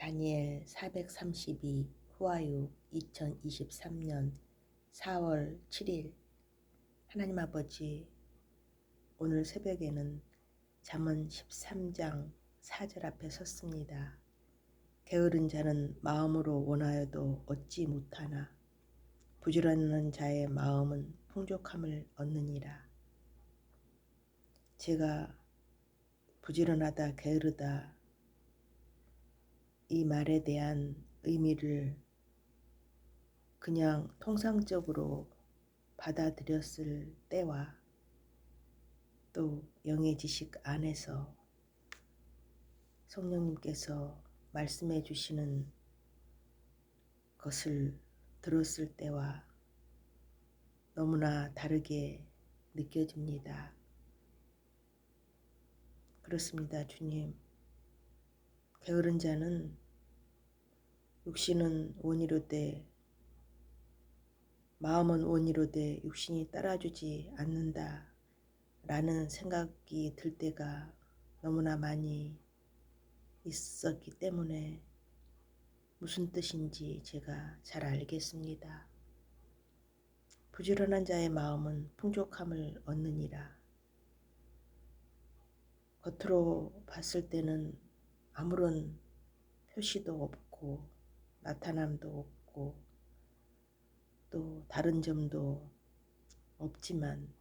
다니엘 432 후아유 2023년 4월 7일 하나님 아버지 오늘 새벽에는 잠언 13장 4절 앞에 섰습니다. 게으른 자는 마음으로 원하여도 얻지 못하나 부지런한 자의 마음은 풍족함을 얻느니라. 제가 부지런하다 게으르다 이 말에 대한 의미를 그냥 통상적으로 받아들였을 때와 또 영의 지식 안에서 성령님께서 말씀해 주시는 것을 들었을 때와 너무나 다르게 느껴집니다. 그렇습니다, 주님. 게으른 자는 육신은 원이로되 마음은 원이로되 육신이 따라주지 않는다 라는 생각이 들 때가 너무나 많이 있었기 때문에 무슨 뜻인지 제가 잘 알겠습니다. 부지런한 자의 마음은 풍족함을 얻느니라. 겉으로 봤을 때는 아무런 표시도 없고 나타남도 없고 또 다른 점도 없지만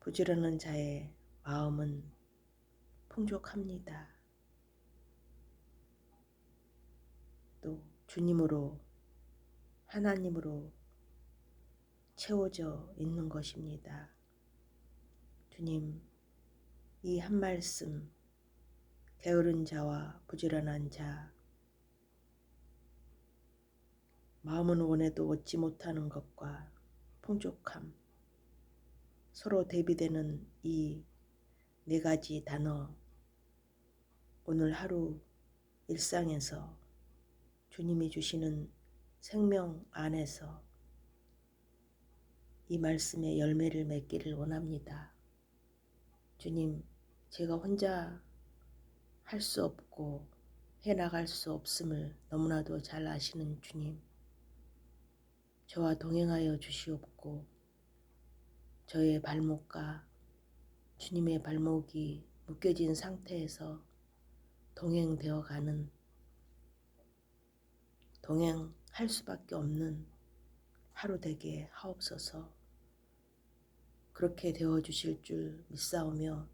부지런한 자의 마음은 풍족합니다. 또 주님으로 하나님으로 채워져 있는 것입니다. 주님, 이 한 말씀, 게으른 자와 부지런한 자, 마음은 원해도 얻지 못하는 것과 풍족함, 서로 대비되는 이 네 가지 단어, 오늘 하루 일상에서 주님이 주시는 생명 안에서 이 말씀의 열매를 맺기를 원합니다. 주님, 제가 혼자 할 수 없고 해 나갈 수 없음을 너무나도 잘 아시는 주님. 저와 동행하여 주시옵고 저의 발목과 주님의 발목이 묶여진 상태에서 동행되어 가는 동행할 수밖에 없는 하루 되게 하옵소서. 그렇게 되어 주실 줄 믿사오며